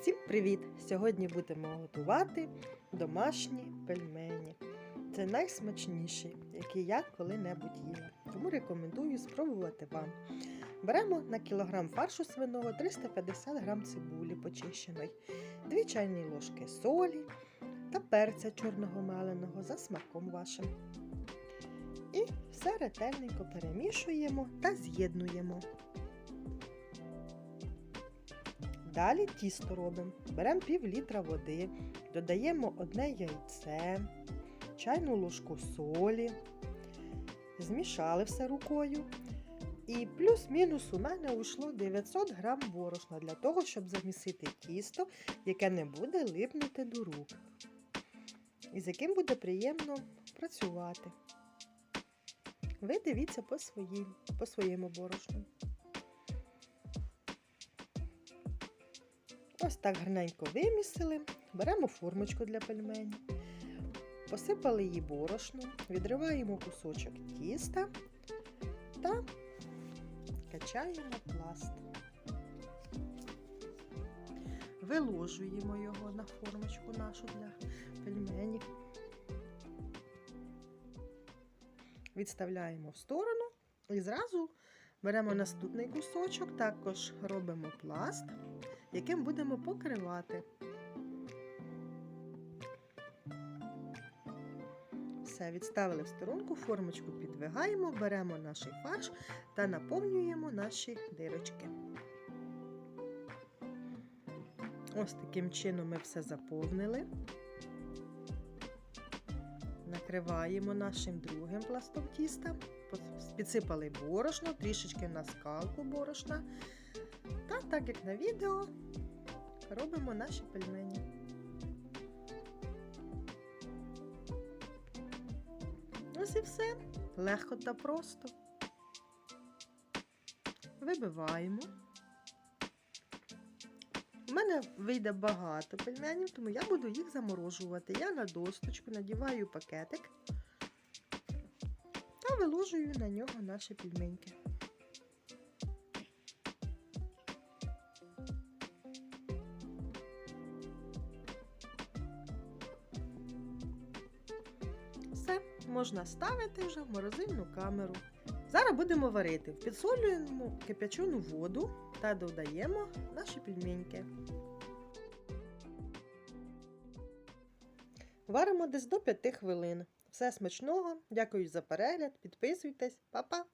Всім привіт! Сьогодні будемо готувати домашні пельмені. Це найсмачніші, які я коли-небудь їла. Тому рекомендую спробувати вам. Беремо на кілограм фаршу свиного 350 грам цибулі почищеної, 2 чайні ложки солі та перця чорного меленого за смаком вашим. І все ретельненько перемішуємо та з'єднуємо. Далі тісто робимо. Беремо пів літра води, додаємо одне яйце, чайну ложку солі, змішали все рукою. І плюс-мінус у мене уйшло 900 грам борошна для того, щоб замісити тісто, яке не буде липнути до рук. І з яким буде приємно працювати. Ви дивіться по, своїм, по своєму борошну. Ось так гарненько вимісили. Беремо формочку для пельменів, посипали її борошном, відриваємо кусочок тіста та качаємо пласт. Виложуємо його на формочку нашу для пельменів. Відставляємо в сторону і зразу беремо наступний кусочок, також робимо пласт яким будемо покривати. Все, відставили в сторонку, формочку підвигаємо, беремо наш фарш та наповнюємо наші дирочки. Ось таким чином ми все заповнили. Накриваємо нашим другим пластом тіста, підсипали борошно, трішечки на скалку борошна. Та так як на відео робимо наші пельмені. Ось і все. Легко та просто. Вибиваємо. У мене вийде багато пельменів, тому я буду їх заморожувати. Я на досточку надіваю пакетик та виложую на нього наші пельменьки. Можна ставити вже в морозильну камеру. Зараз будемо варити. Підсолюємо кип'ячену воду та додаємо наші пельменьки. Варимо десь до 5 хвилин. Все смачного, дякую за перегляд, підписуйтесь, па-па!